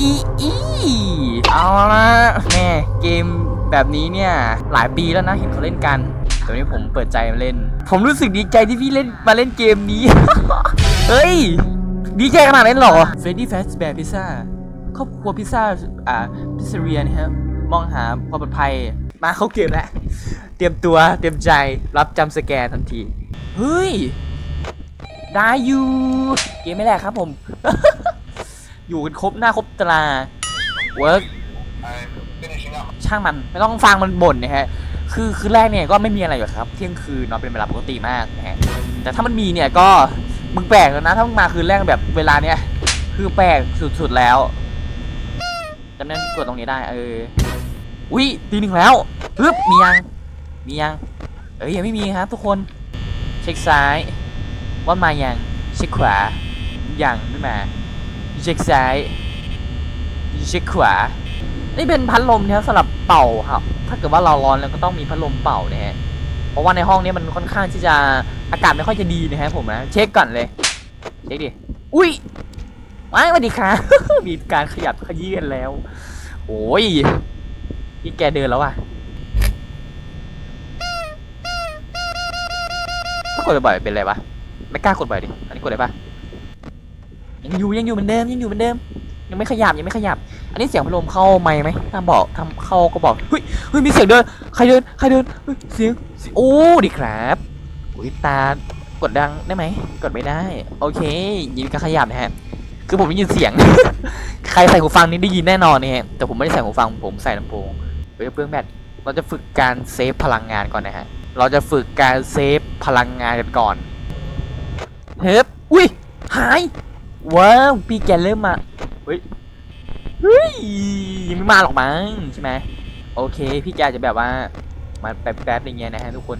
อีอีเอาละแม่เกมแบบนี้เนี่ยหลายปีแล้วนะเห็นเขาเล่นกันแต่วันนี้ผมเปิดใจมาเล่น ผมรู้สึกดีใจที่พี่เล่นมาเล่นเกมนี้ เฮ้ย ดีใจขนาดนั้นเหรอเฟรดดี้แฟสแบร์พิซซ่าครอบครัวพิซซ่าอ่าพิซซเรียนะครับมองหาความปลอดภัยมาเข้าเกมแล้ว เตรียมตัวเตรียมใจรับจำสแกนทันที เฮ้ย ได้อยู่ เกมไม่แรกครับผม อยู่กันครบหน้าครบตราเวิร์กช่างมันไม่ต้องฟังมันบ่นนะฮะคือคือแรกเนี่ยก็ไม่มีอะไรอยู่ครับ เที่ยงคืนเนาะเป็นเวลาปกติมากนะฮะแต่ถ้ามันมีเนี่ยก็มึงแปลกแล้วนะถ้ามึงมาคืนแรกแบบเวลาเนี้ยคือแปลกสุดๆแล้วจำนั้นกดตรงนี้ได้เอออุ้ยตีหนึ่งแล้วปึ๊บมียังมียังเอ้ยยังไม่มีครับทุกคน เช็คซ้าย ว่ามายังเช็คขวายังไม่มา เช็คซ้ายเช็คขวา นี่เป็นพัดลมนะครับสำหรับเป่าครับ ถ้าเกิดว่าเราร้อนแล้วก็ต้องมีพัดลมเป่านะฮะ เพราะว่าในห้องนี้มันค่อนข้างที่จะอากาศไม่ค่อยจะดีนะฮะผมนะ เช็คก่อนเลย เช็คดิ อุ้ยว้ายสวัสดีครับมีการขยับขยี้กันแล้ว โอ้ยนี่แกเดินแล้วอะถ้ากดบ่อยเป็นไรวะไม่กล้ากดบ่อยดิ อันนี้กดได้ปะ ยังอยู่ยังอยู่เหมือนเดิมยังอยู่เหมือนเดิม ยังไม่ขยับยังไม่ขยับ อันนี้เสียงพัดลมเข้าไหมไหมถ้าบอกทำเข้าก็บอกเฮ้ยเฮ้ยมีเสียงเดินใครเดินใครเดินเสียงโอ้ดีครับอุ้ยตากดดังได้ไหมกดไม่ได้ โอเค ยินการขยับนะฮะคือผมได้ยินเสียง ใครใส่หูฟังนี่ได้ยินแน่นอนนี่ฮะแต่ผมไม่ได้ใส่หูฟังผมใส่ลำโพงเพื่อเปลืองแบตเราจะฝึกการเซฟพลังงานก่อนนะฮะเราจะฝึกการเซฟพลังงานกันก่อนเฮ้ยอุ้ยหาย ว้าวพี่แกเริ่มมาเฮ้ยเฮ้ยยังไม่มาหรอกมั้งใช่ไหมโอเค พี่แกจะแบบว่ามาแป๊บๆอย่างเงี้ยนะฮะทุกคน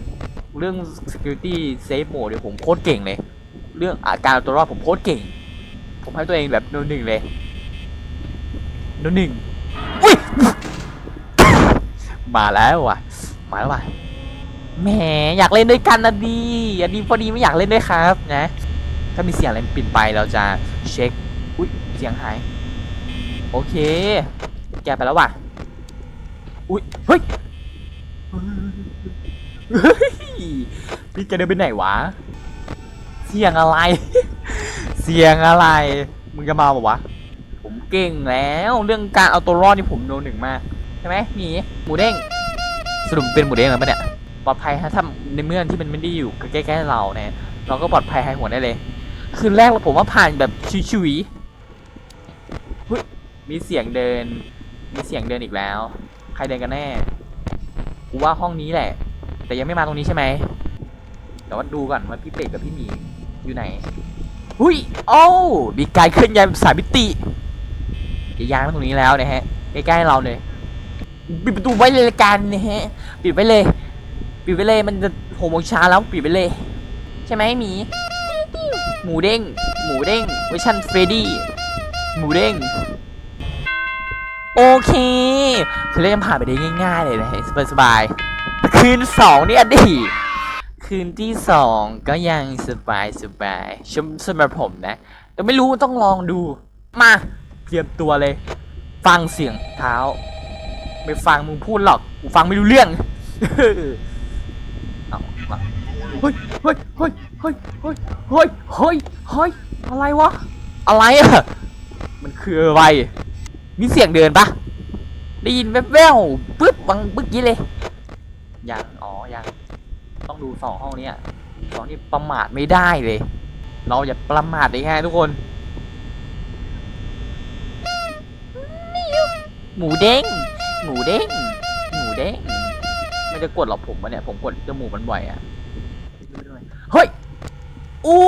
เรื่อง security safe mode เนี่ยวผมโคตรเก่งเลย เรื่องอาการตัวรอดผมโคตรเก่ง ผมให้ตัวเองแบบโนหนึ่งเลยโนหนึ่งอุ้ยมาแล้วว่ะ มาแล้วว่ะแหมอยากเล่นด้วยกันนะดีอันนี้พอดีไม่อยากเล่นด้วยครับ นะ ถ้ามีเสียงอะไรปิดไปเราจะเช็ค อุ้ยเสียงหาย โอเค แกไปแล้วว่ะ อุ้ย เฮ้ยพี่แกเดินไปไหนวะ เสียงอะไร เสียงอะไร มึงจะมาบอกวะ ผมเก่งแล้ว เรื่องการเอาตัวรอดนี่ผมโนหนึ่งมากใช่ไหมหมีหมูเด้งสรุปเป็นหมูเด้งหรือปล่าเนี่ย ปลอดภัยฮะถ้าในเมื่อที่มันไม่ได้อยู่ใกล้ๆเราเนี่ย เราก็ปลอดภัยหายหัวได้เลย คืนแรกเราผมว่าผ่านแบบชิวๆมีเสียงเดิน มีเสียงเดินอีกแล้ว ใครเดินกันแน่ กูว่าห้องนี้แหละ แต่ยังไม่มาตรงนี้ใช่ไหม แต่ว่าดูก่อนว่าพี่เป็ดกับพี่หมีอยู่ไหน หุยโอ้วมีการเคลื่อนย้ายสายมิติจะย้ายมาตรงนี้แล้วนะฮะ ใกล้ๆเราเลย ปิดประตูไว้เลยละกันนะฮะ ปิดไว้เลย ปิดไปเลย มันจะหกโมงเช้าแล้ว ปิดไปเลย ใช่ไหมหมี หมูเด้ง หมูเด้งเวอร์ชันเฟรดดี้ หมูเด้ง โอเคคือเล่นผ่านไปได้ง่ายๆเลยนะสบายๆคืนสองเนี่ยดิคืนที่สองก็ยังสบายสบายชมสำหรับผมนะ แต่ไม่รู้ต้องลองดู มาเตรียมตัวเลย ฟังเสียงเท้า ไม่ฟังมึงพูดหรอกกูฟังไม่รู้เรื่องเอามาเฮ้ยเฮ้ยเฮ้ย เฮ้ยเฮ้ยเฮ้ยเฮ้ยเฮ้ยอะไรวะ อะไรอะมันคืออะไรมีเสียงเดินปะได้ยินแว่วๆปึ๊บวังปึ๊กยี่เลย ยัง อ๋อ ยัง ต้องดูสองห้องเนี้ยสองนี่ประมาทไม่ได้เลย เราอย่าประมาทเลยฮะทุกคน หมูเด้ง หมูเด้ง หมูเด้ง ไม่จะกดหรอกผมวะเนี่ย ผมกดจมูกมันบ่อยอะเฮ้ย อู้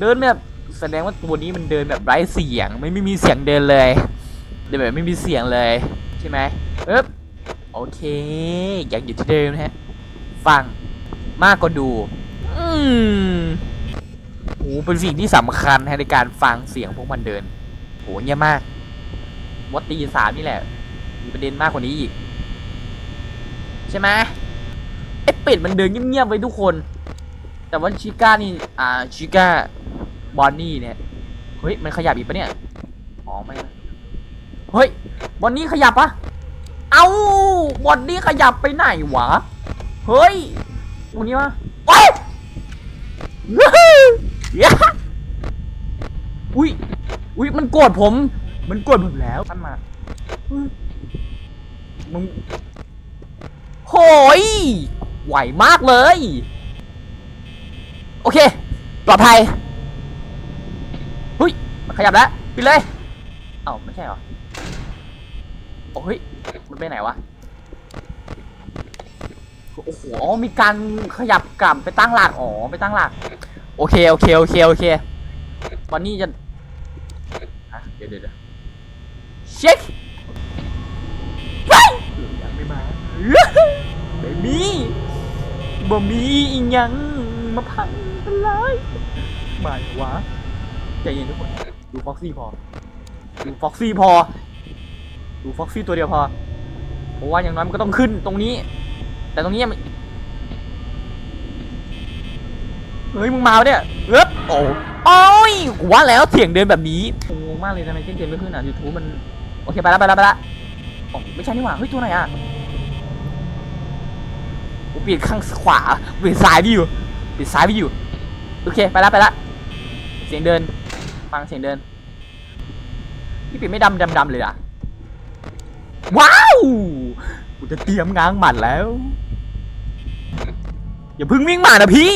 เดินแบบแสดงว่าตัวนี้มันเดินแบบไร้เสียง ไม่ไม่มีเสียงเดินเลยเดินแบบไม่มีเสียงเลยใช่ไหมเอ๊บโอเคยังอยู่ที่เดิมนะฮะฟังมากกว่าดู อืมโหเป็นสิ่งที่สำคัญในการฟังเสียงพวกมันเดินโหเงียมากมดตีสามนี่แหละ มีประเด็นมากกว่านี้อีก ใช่ไหมไอ้เป็ดมันเดินเงียบๆไว้ทุกคน แต่ว่าชิก้านี่ อ่า ชิก้า บอนนี่เนี่ย เฮ้ย มันขยับอีกปะเนี่ย อ๋อ ไม่เฮ้ย บอลนี้ขยับปะเอ้า บอลนี้ขยับไปไหนวะ เฮ้ยตรงนี้วะโอ้ยอุ้ย อุ้ย มันโกรธผม มันโกรธผมแล้วท่านมามึงโหยไหวมากเลย โอเค ปลอดภัยหุ้ยมันขยับแล้วปิดเลย เอ้าไม่ใช่เหรอ โอ้ย มันไปไหนวะ โอ้โหอ๋อมีการขยับกลับไปตั้งหลัก อ๋อ ไปตั้งหลัก โอเค โอเค โอเค โอเควันนี้จะฮะเดี๋ยวเดี๋ยวเช็คไปยังไม่มาไม่มีบ่มีอีหยังมาพัง เป็นไรไม่วะใจเย็นทุกคน ดูฟ็อกซี่พอ ดูฟ็อกซี่พอ ดูฟ็อกซี่ตัวเดียวพอ เพราะว่าอย่างน้อยมันก็ต้องขึ้นตรงนี้ แต่ตรงนี้ยังเฮ้ยมึงมาเนี่ยเอ๊บโอ้โอ้ยว่าแล้วเสียงเดินแบบนี้งงมากเลยทำไมเกมเกมไม่ขึ้นอะยูทูบมันโอเคไปแล้วไปแล้วไปแล้วอ๋อไม่ใช่นี่หว่าเฮ้ยตัวไหนอะกูเปลี่ยนข้างขวาเปลี่ยนซ้ายไปอยู่เปลี่ยนซ้ายไปอยู่ โอเค ไปแล้วไปแล้วเสียงเดิน ฟังเสียงเดิน พี่ปิดไม่ดำดำดำเลยอะ ว้าวกูจะเตรียมง้างหมัดแล้ว อย่าพึ่งวิ่งมานะพี่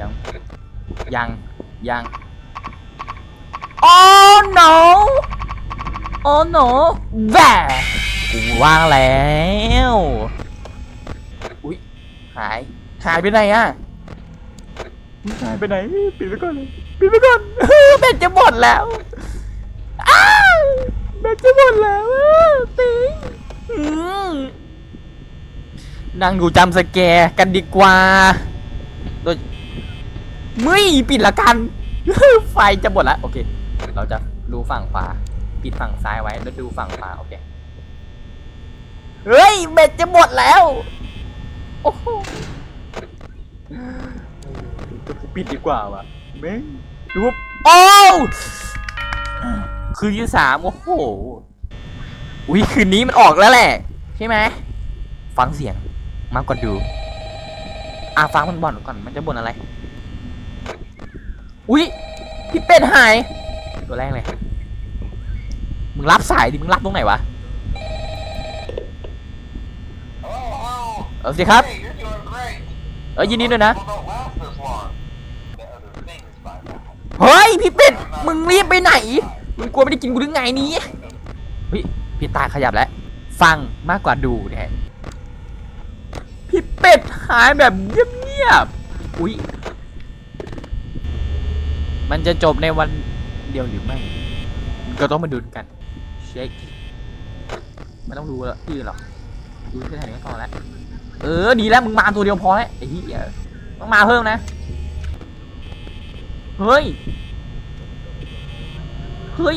ยัง ยัง ยังโอ้ no โอ้ no แหวกูวางแล้ว หาย หายไปไหนอะอุ๊ยหายไปไหนปิดไปก่อนเลยปิดไปก่อนแบตจะหมดแล้วอ้าวแบตจะหมดแล้วอะปิงอืมนั่งดูจำสแกร์กันดีกว่าโดยมึยปิดละกัน ไฟจะหมดละโอเค เราจะดูฝั่งขวาปิดฝั่งซ้ายไว้แล้วดูฝั่งขวาโอเคเฮ้ยเบ็ดจะหมดแล้ว โอ้โหปิดดีกว่าวะเม้งดูว่าโอ้วคืนที่สามโอ้โหอุ้ยคืนนี้มันออกแล้วแหละ ใช่ไหมฟังเสียงมากกว่าดู อะฟังมันบ่นก่อนมันจะบ่นอะไร อุ๊ยพี่เป็ดหาย ตัวแรกเลย มึงรับสายดิ มึงรับตรงไหนวะ เออสิครับ เออยินดีด้วยนะ เฮ้ย พี่เป็ด มึงรีบไปไหน มึงกลัวไม่ได้กินกูหรือไงนี้เฮ้ยพี่ตาขยับแล้ว ฟังมากกว่าดูเนี่ยพี่เป็ดหายแบบเงียบๆอุ๊ยมันจะจบในวันเดียวหรือไม่ ก็ต้องมาดูกัน เช็คไม่ต้องดูแล้วที่อื่นหรอกดูแค่ไหนก็พอแล้ว เออดีแล้วมึงมาตัวเดียวพอแล้วไอ้เหี้ยต้องมาเพิ่มนะ เฮ้ย เฮ้ย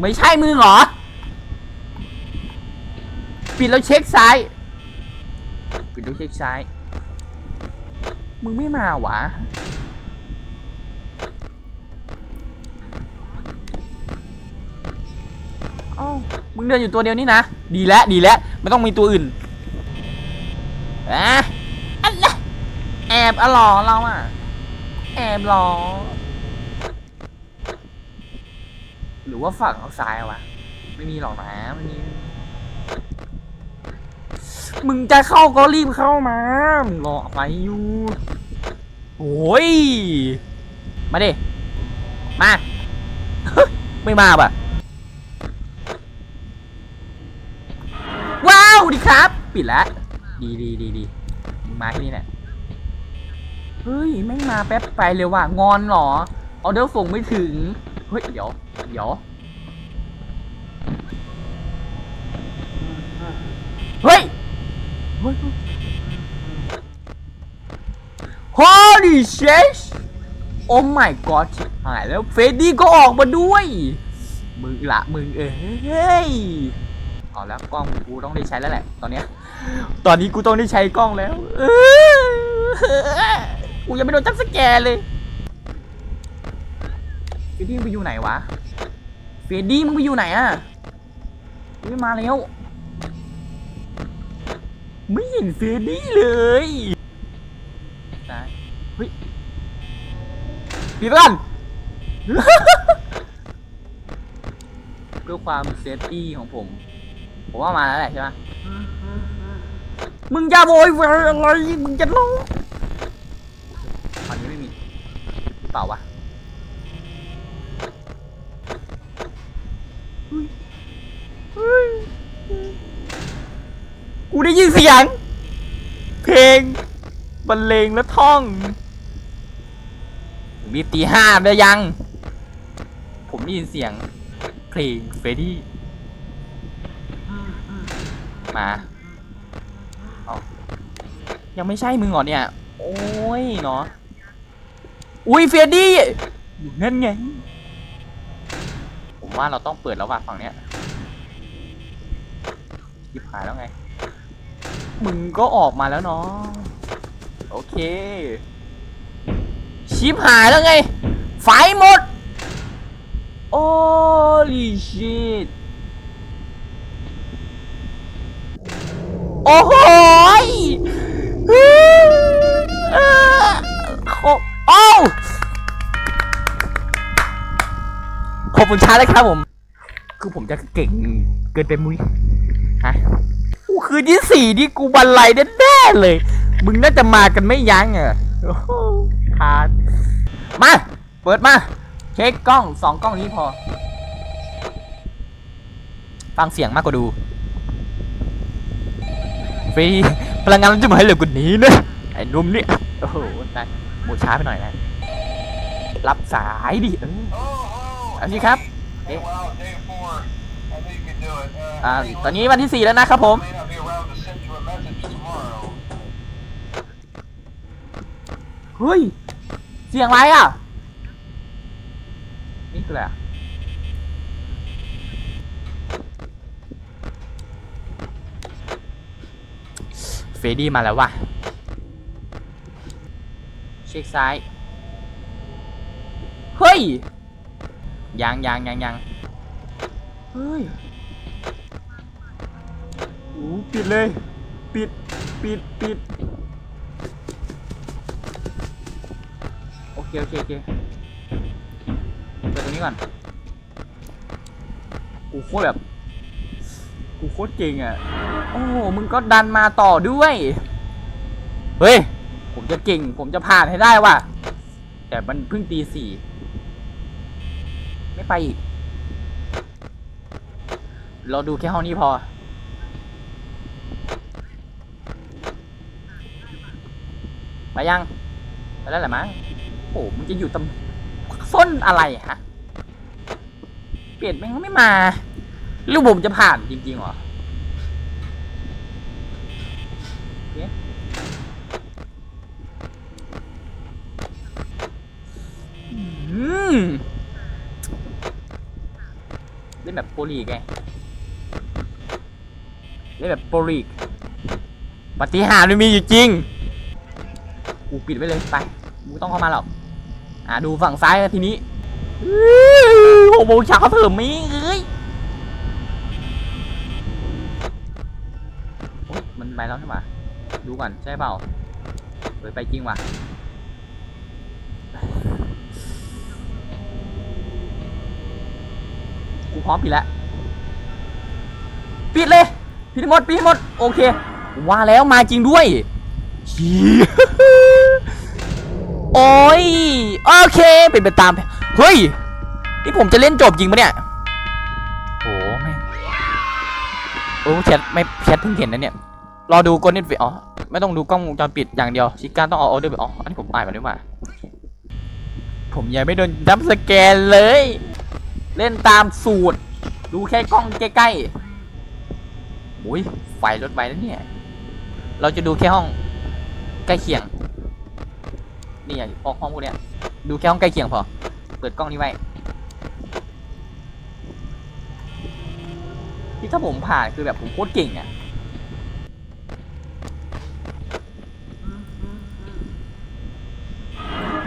ไม่ใช่มือเหรอ ปิดแล้วเช็คซ้าย ปิดแล้วเช็คซ้าย มึงไม่มาหวะ เอ้ามึงเดินอยู่ตัวเดียวนี่นะ ดีแล้วดีแล้วไม่ต้องมีตัวอื่นอะอะไรแอบอหรอเราอะแอบหรอหรือว่าฝั่งเอาซ้ายวะ ไม่มีหรอกนะไม่มีมึงจะเข้าก็รีบเข้ามา มึงรอไรอยู่โอ้ย มาดิ มา ไม่มาป่ะ ว้าว ดีครับ ปิดแล้ว ดีดีดีดีมาที่นี่แหละ เฮ้ยไม่งมาแป๊บไปเลยว่ะ งอนเหรอ ออเดอร์ส่งไม่ถึง เฮ้ย เดี๋ยว เดี๋ยว เฮ้ยฮ้ย Holy shit โอ้ my god หายแล้วเฟรดดี้ก็ออกมาด้วย มึงละมึงเอ้ย เอาแล้วกล้องกูต้องได้ใช้แล้วแหละ ตอนเนี้ย ตอนนี้กูต้องได้ใช้กล้องแล้วเออกูยังไม่โดนจับสแกร์เลยฟรดดี้มึงไปอยู่ไหนวะเฟรดดี้มึงไปอยู่ไหนอะไม่มาแล้ว ไม่เห็นเฟรดดี้เลยตายเฮ้ยปิดไปก่อนเพื่อความเซฟตี้ของผม ผมว่ามาแล้วแหละใช่ไหมมึงอย่าโวยวายอะไร มึงจะร้องตอนนี้ไม่มีหรือเปล่าวะเฮ้ยเฮ้ยกูได้ยินเสียง เพลงบรรเลงและท่อง มีตีห้าได้ยัง ผมได้ยินเสียง เพลงเฟรดดี้ มาเอายังไม่ใช่มึงเหรอเนี่ย โอ้ยเนาะอุ้ยเฟรดดี้อยู่นั่นไง ผมว่าเราต้องเปิดแล้วว่ะฝั่งเนี้ยยิบหายแล้วไง มึงก็ออกมาแล้วเนาะโอเค ชิบหายแล้วไง ไฟหมด โอ้ลิชิต โอ้โหยเอ่อโอ้โอ้วขอบคุณช้าเลยครับผม คือผมจะเก่งเกินไปมุ้ย ฮะกูคืนที่สี่ที่กูบันไลแน่ๆเลย มึงน่าจะมากันไม่ยั้งอะโอ้โหพาดมา เปิดมา เช็คกล้องสองกล้องนี้พอ ฟังเสียงมากกว่าดู ฟรี พลังงานมันจะมาให้เหลือกว่านี้นะไอ้นุ่มเนี่ย โอ้โหตายโมช้าไปหน่อยนะ รับสายดิเออเอาสิครับอ่าตอนนี้วันที่สี่แล้วนะครับผมเฮ้ย เสียงอะไรอะ นี่คืออะไร เฟรดดี้มาแล้วว่ะ เช็คซ้าย เฮ้ย ยังยังยังยังเฮ้ยโอ้ปิดเลย ปิด ปิด ปิด โอเค โอเค โอเคเปิดตรงนี้ก่อน กูโคตรแบบ กูโคตรเก่งอะ โอ้โหมึงก็ดันมาต่อด้วย เฮ้ย ผมจะเก่ง ผมจะผ่านให้ได้ว่ะ แต่มันเพิ่งตีสี่ ไม่ไปอีก เราดูแค่ห้องนี้พอ ไปยัง ไปแล้วแหละมั้ง โอ้โหมันจะอยู่ตำส้นอะไรฮะ เปลี่ยนแม่งไม่มา หรือผมจะผ่านจริงๆหรอเล่นแบบโปรลีกไงเล่นแบบโปรลีกปฏิหารมันมีอยู่จริง กูปิดไว้เลยไป กูต้องเข้ามาหรอก อ่าดูฝั่งซ้ายทีนี้อื้อหกโมงเช้าเถอะมีเอ้ย ไปแล้วใช่ไหมดูก่อนใช่เปล่าเฮ้ยไปจริงว่ะกูพร้อมปิดแล้วปิดเลยปิดให้หมดปิดให้หมดโอเคว่าแล้วมาจริงด้วยโอ้ยโอเคเป็นไปตามเฮ้ยนี่ผมจะเล่นจบจริงปะเนี่ยโอ้ไม่โอ้แชทไม่แชทเพิ่งเห็นนะเนี่ย รอดูกล้องนิดอ๋อไม่ต้องดูกล้องวงจรปิดอย่างเดียวชิก้าต้องเอาออเดอร์ไปอ๋ออันนี้ผมอ่านมาด้วยว่าผมยังไม่โดนจับสแกนเลย เล่นตามสูตร ดูแค่กล้องใกล้ๆโอ้ยไฟรถไฟแล้วเนี่ย เราจะดูแค่ห้องใกล้เคียงนี่อย่างพอห้องพวกเนี้ยดูแค่ห้องใกล้เคียงพอ เปิดกล้องนี้ไว้ที่ถ้าผมผ่านคือแบบผมโคตรเก่งอะ่ะ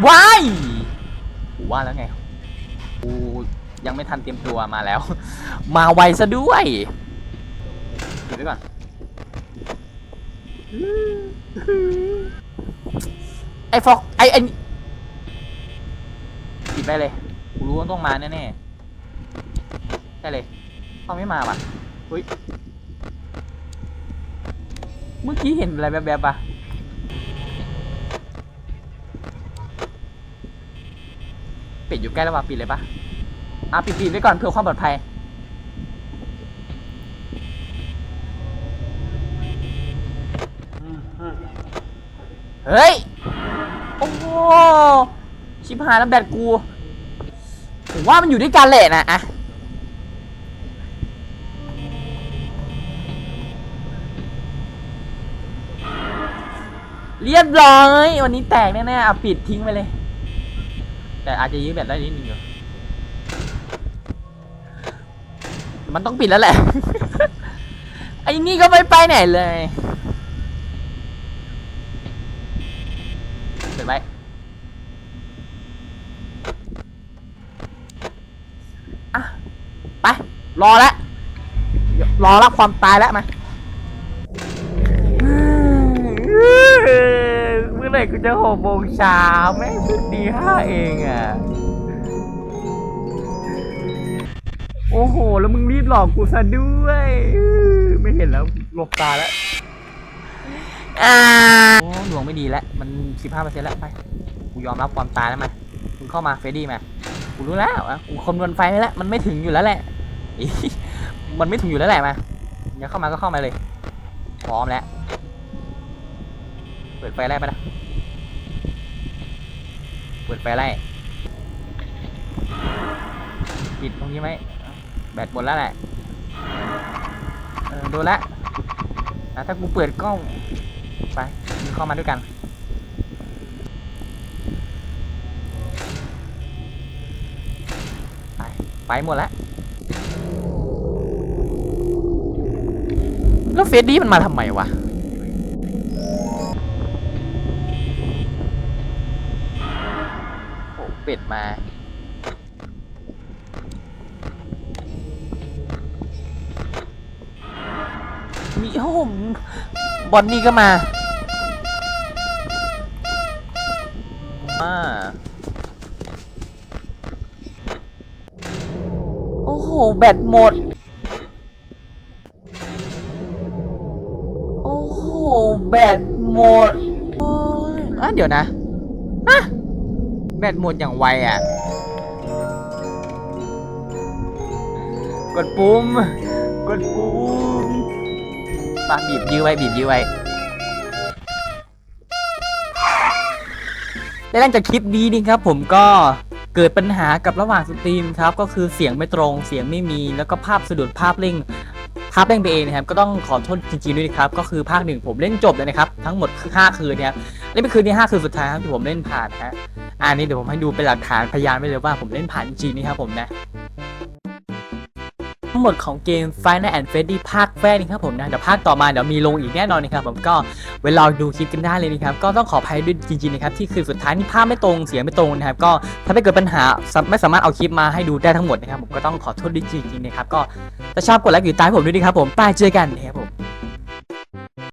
ว้ายผมว่าแล้วไงกูยังไม่ทันเตรียมตัวมาแล้ว มาไวซะด้วยปิดไว้ก่อนไอ้ฟอกไอ้ไอ้นี่ปิดไปเลยกูรู้ว่าต้องมาแน่ๆได้เลยเขาไม่มาว่ะเฮ้ยเมื่อกี้เห็นอะไรแบบๆปะ ปิดอยู่ใกล้แล้วว่ะปิดเลยปะอะปิดปิดไว้ก่อนเพื่อความปลอดภัยเฮ้ย โอ้โหชิบหายแล้วแบตกูผมว่ามันอยู่ด้วยกันแหละนะอะเรียบร้อย วันนี้แตกแน่ๆอะปิดทิ้งไปเลย แต่อาจจะยื้อแบตได้นิดนึงอยู่มันต้องปิดแล้วแหละ ไอ้นี่ก็ไม่ไปไหนเลยเปิดไว้อะไป รอแล้วรอรับความตายแล้วมาเมื่อ ไหร่กูจะหกโมงเช้าแม่งเพิ่งตีห้าเองอะ โอ้โห แล้วมึงรีบหลอกกูซะด้วย ไม่เห็นแล้วหลบตาแล้วอ่าโอ้ดวงไม่ดีแล้ว มันสิบห้าเปอร์เซ็นต์แล้วไป กูยอมรับความตายแล้วมามึงเข้ามาเฟรดดี้มา กูรู้แล้วอะกูคำนวณไฟไว้แล้ว มันไม่ถึงอยู่แล้วแหละอี๋มันไม่ถึงอยู่แล้วแหละมาอยากเข้ามาก็เข้ามาเลย พร้อมแล้ว เปิดไฟไล่ไปนะเปิด ไฟไล่ปิดตรงนี้ไหมแบตหมดแล้วแหละเออโดนละถ้ากูเปิดกล้องไปมึงเข้ามาด้วยกันไปไปหมดแล้วแล้วเฟซดี้มันมาทำไมวะ เป็ดมา มีโอ้โหบอนนี่ก็มาอ่าโอ้โห แบตหมด โอ้โห แบตหมดอะเดี๋ยวนะ แบตหมดอย่างไวอะ กดปุ่ม กดปุ่มมาบีบยื้อไว้ บีบยื้อไว้และหลังจากคลิปนี้นี่ครับผมก็เกิดปัญหากับระหว่างสตรีมครับ ก็คือเสียงไม่ตรงเสียงไม่มีแล้วก็ภาพสะดุดภาพเร่ง ภาพเร่งไปเองนะครับก็ต้องขอโทษจริงๆด้วยนะครับก็คือภาคหนึ่งผมเล่นจบเลยนะครับทั้งหมด5คืนนะครับเล่นไปคืนที่5คืนสุดท้ายครับที่ผมเล่นผ่านนะฮะอันนี้เดี๋ยวผมให้ดูเป็นหลักฐานพยานไว้เลยว่าผมเล่นผ่านจริงนี่ครับผมนะ ทั้งหมดของเกม Final and Freddy ภาคแรกนี่ครับผมนะเดี๋ยวภาคต่อมาเดี๋ยวมีลงอีกแน่นอนนะครับผมก็เวลาดูคลิปกันได้เลยนะครับก็ต้องขออภัยด้วยจริงๆนะครับที่คือสุดท้ายนี่ภาพไม่ตรงเสียงไม่ตรงนะครับก็ถ้าไม่เกิดปัญหาไม่สามารถเอาคลิปมาให้ดูได้ทั้งหมดนะครับผมก็ต้องขอโทษด้วยจริงๆนะครับก็ถ้าชอบกดไลค์กดติดตามผมด้วยนะครับผมไปเจอกันนะครับผม